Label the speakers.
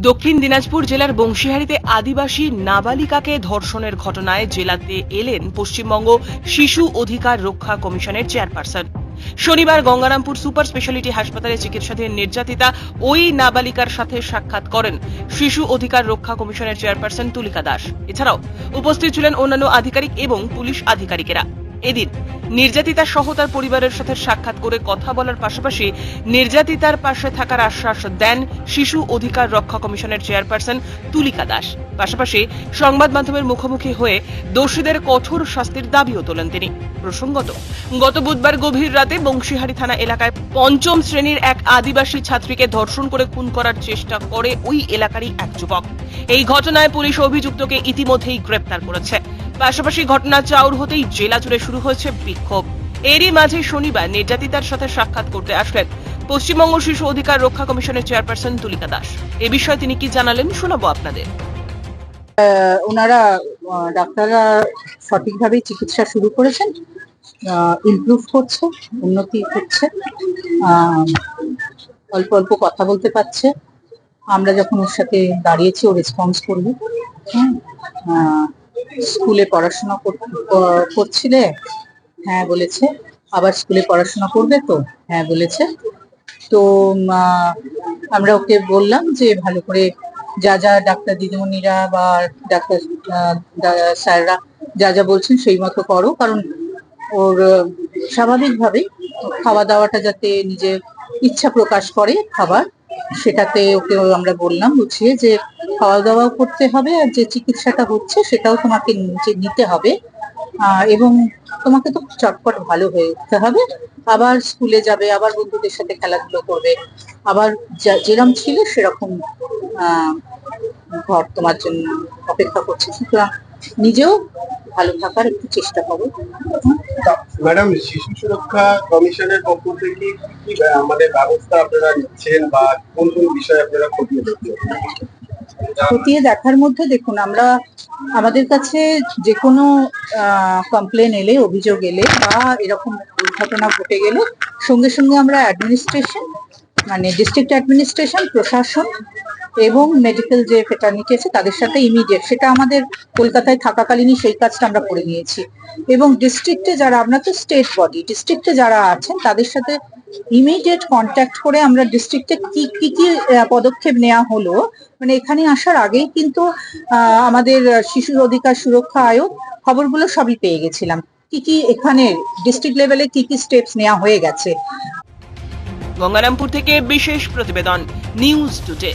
Speaker 1: দক্ষিণ দিনাজপুর জেলার বংশীহারিতে আদিবাসী নাবালিকাকে ধর্ষণের ঘটনায় জেলাতে এলেন পশ্চিমবঙ্গ শিশু অধিকার রক্ষা কমিশনের চেয়ারপারসন। শনিবার গঙ্গারামপুর সুপার স্পেশালিটি হাসপাতালে চিকিৎসাধীন নির্যাতিতা ওই নাবালিকার সাথে সাক্ষাৎ করেন শিশু অধিকার রক্ষা কমিশনের চেয়ারপারসন তুলিকা দাস। এছাড়াও উপস্থিত ছিলেন অন্যান্য আধিকারিক এবং পুলিশ আধিকারিকেরা। এদিন নির্যাতিতা সহ তার পরিবারের সাথে সাক্ষাৎ করে কথা বলার পাশাপাশি নির্যাতিতার পাশে থাকার আশ্বাস দেন শিশু অধিকার রক্ষা কমিশনের চেয়ারপারসন তুলিকা দাস। পাশাপাশি সংবাদ মাধ্যমের মুখোমুখি হয়ে দোষীদের কঠোর শাস্তির দাবিও তোলেন তিনি। প্রসঙ্গত, গত বুধবার গভীর রাতে বংশীহারি থানা এলাকায় পঞ্চম শ্রেণির এক আদিবাসী ছাত্রীকে ধর্ষণ করে খুন করার চেষ্টা করে ওই এলাকারই এক যুবক। এই ঘটনায় পুলিশ অভিযুক্তকে ইতিমধ্যেই গ্রেপ্তার করেছে। পাশাপাশি ঘটনা চাউর হতেই জেলা জুড়ে শুরু হয়েছে বিক্ষোভ। এরই মাঝে শনিবার নির্যাতিতার সাথে সাক্ষাৎ করতে আসলেন পশ্চিমবঙ্গ শিশু অধিকার রক্ষা কমিশনের চেয়ারপারসন তুলিকা দাস। এ বিষয়ে তিনি কি জানালেন শোনাবো আপনাদের।
Speaker 2: ওনারা ডাক্তাররা সঠিকভাবেই চিকিৎসা শুরু করেছেন ইমপ্রুভ করছে, উন্নতি হচ্ছে অল্প অল্প কথা বলতে পারছে। আমরা যখন ওর সাথে দাঁড়িয়েছি, ও রেসপন্স করবে। স্কুলে পড়াশোনা কর- করছিলে? হ্যাঁ বলেছে। আবার স্কুলে পড়াশোনা করবে তো? হ্যাঁ বলেছে। তো আমরা ওকে বললাম যে ভালো করে যা যা ডাক্তার দিদিমণিরা বা ডাক্তার স্যাররা যা যা বলছেন সেই মতো করো। কারণ ওর স্বাভাবিকভাবেই খাওয়া দাওয়াটা যাতে নিজের ইচ্ছা প্রকাশ করে খাবার, সেটাতে ওকে আমরা বললাম বুঝিয়ে যে খাওয়া দাওয়াও করতে হবে আর যে চিকিৎসাটা হচ্ছে সেটাও তোমাকে নিজে নিতে হবে। এবং তোমাকে তো চটপট ভালো হয়ে উঠতে হবে। আবার স্কুলে যাবে, আবার বন্ধুদের সাথে খেলাধুলো করবে, আবার যা- যেরম ছিল সেরকম ঘর তোমার জন্য অপেক্ষা করছে। সুতরাং নিজেও ভালো থাকার একটু চেষ্টা করো।
Speaker 3: ম্যাডাম, শিশু সুরক্ষা কমিশনের পক্ষ থেকে কি আমাদের ব্যবস্থা আপনারা নিচ্ছেন বা কোন কোন বিষয়ে আপনারা খতিয়ে
Speaker 2: খতিয়ে দেখার মধ্যে দেখুন, আমরা আমাদের কাছে যে কোনো কমপ্লেন এলে, অভিযোগ এলে বা এরকম দুর্ঘটনা ঘটে গেলে সঙ্গে সঙ্গে আমরা অ্যাডমিনিস্ট্রেশন মানে ডিস্ট্রিক্ট অ্যাডমিনিস্ট্রেশন প্রশাসন এবং মেডিকেল যে ফেটার্নিটি আছে তাদের সাথে ইমিডিয়েট সেটা আমাদের কলকাতায় থাকাকালীনই সেই কাজটা আমরা করে নিয়েছি। এবং ডিস্ট্রিক্টে যারা, আমরা তো স্টেট বডি ডিস্ট্রিক্টে যারা আছেন তাদের সাথে ইমিডিয়েট কন্ট্যাক্ট করে আমরা ডিস্ট্রিক্টে কি কি কি পদক্ষেপ নেওয়া হলো মানে এখানে আসার আগেই কিন্তু আমাদের শিশুর অধিকার সুরক্ষা আয়োগ খবরগুলো সবই পেয়ে গেছিলাম। কি কি এখানে ডিস্ট্রিক্ট লেভেলে কি কি স্টেপস নেওয়া হয়ে গেছে?
Speaker 1: গঙ্গারামপুর থেকে বিশেষ প্রতিবেদন নিউজ টুডে